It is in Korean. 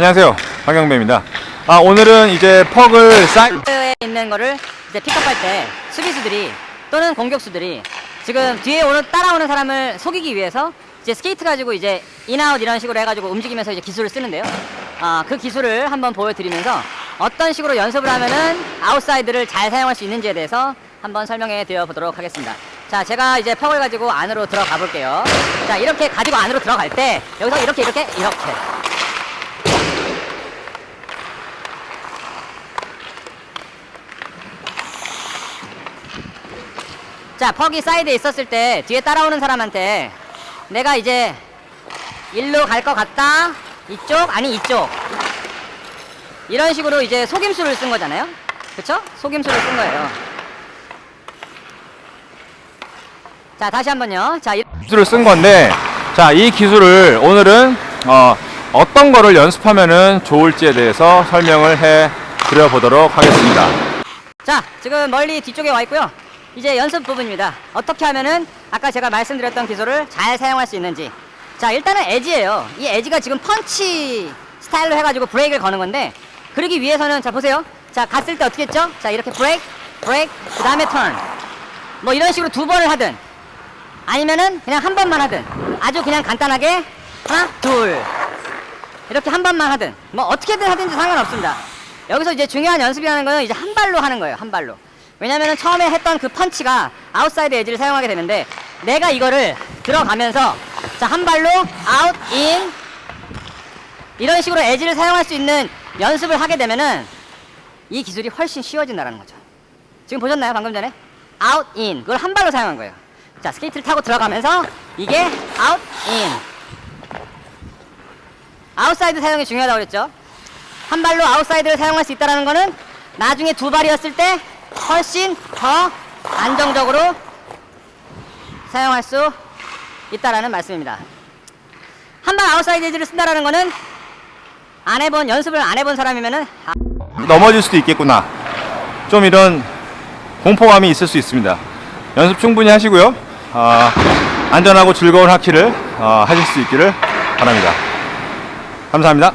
안녕하세요. 박영배입니다. 아, 오늘은 이제 퍽을 사이, 에 있는 거를 이제 픽업할 때 수비수들이 또는 공격수들이 지금 뒤에 오는 따라오는 사람을 속이기 위해서 이제 스케이트 가지고 이제 인아웃 이런 식으로 해가지고 움직이면서 이제 기술을 쓰는데요. 아, 그 기술을 한번 보여드리면서 어떤 식으로 연습을 하면은 아웃사이드를 잘 사용할 수 있는지에 대해서 한번 설명해 드려 보도록 하겠습니다. 자, 제가 이제 퍽을 가지고 안으로 들어가 볼게요. 자, 이렇게 가지고 안으로 들어갈 때 여기서 이렇게 이렇게 이렇게 자, 퍽이 사이드에 있었을 때 뒤에 따라오는 사람한테 내가 이제 일로 갈 것 같다. 이쪽 아니 이쪽. 이런 식으로 이제 속임수를 쓴 거잖아요. 그쵸? 속임수를 쓴 거예요. 자, 다시 한번요. 자, 이- 기술을 쓴 건데, 자, 이 기술을 오늘은 어, 어떤 거를 연습하면은 좋을지에 대해서 설명을 해 드려보도록 하겠습니다. 자, 지금 멀리 뒤쪽에 와 있고요. 이제 연습 부분입니다. 어떻게 하면은 아까 제가 말씀드렸던 기술을 잘 사용할 수 있는지. 자, 일단은 에지예요. 이 에지가 지금 펀치 스타일로 해가지고 브레이크를 거는 건데, 그러기 위해서는 자 보세요. 자, 갔을 때 어떻게 했죠? 자, 이렇게 브레이크, 브레이크, 그 다음에 턴. 뭐 이런 식으로 두 번을 하든, 아니면은 그냥 한 번만 하든, 아주 그냥 간단하게 하나, 둘. 이렇게 한 번만 하든 뭐 어떻게든 하든지 상관없습니다. 여기서 이제 중요한 연습이라는 거는 이제 한 발로 하는 거예요. 한 발로. 왜냐면은 처음에 했던 그 펀치가 아웃사이드 에지를 사용하게 되는데 내가 이거를 들어가면서 자 한 발로 아웃 인 이런 식으로 에지를 사용할 수 있는 연습을 하게 되면은 이 기술이 훨씬 쉬워진다는 거죠. 지금 보셨나요? 방금 전에 아웃 인 그걸 한 발로 사용한 거예요. 자 스케이트를 타고 들어가면서 이게 아웃 인 아웃사이드 사용이 중요하다고 그랬죠. 한 발로 아웃사이드를 사용할 수 있다는 거는 나중에 두 발이었을 때 훨씬 더 안정적으로 사용할 수 있다라는 말씀입니다. 한 발 아웃사이드 에지를 쓴다라는 거는 안 해본 연습을 안 해본 사람이면은 아, 넘어질 수도 있겠구나. 좀 이런 공포감이 있을 수 있습니다. 연습 충분히 하시고요. 아, 안전하고 즐거운 하키를 어, 하실 수 있기를 바랍니다. 감사합니다.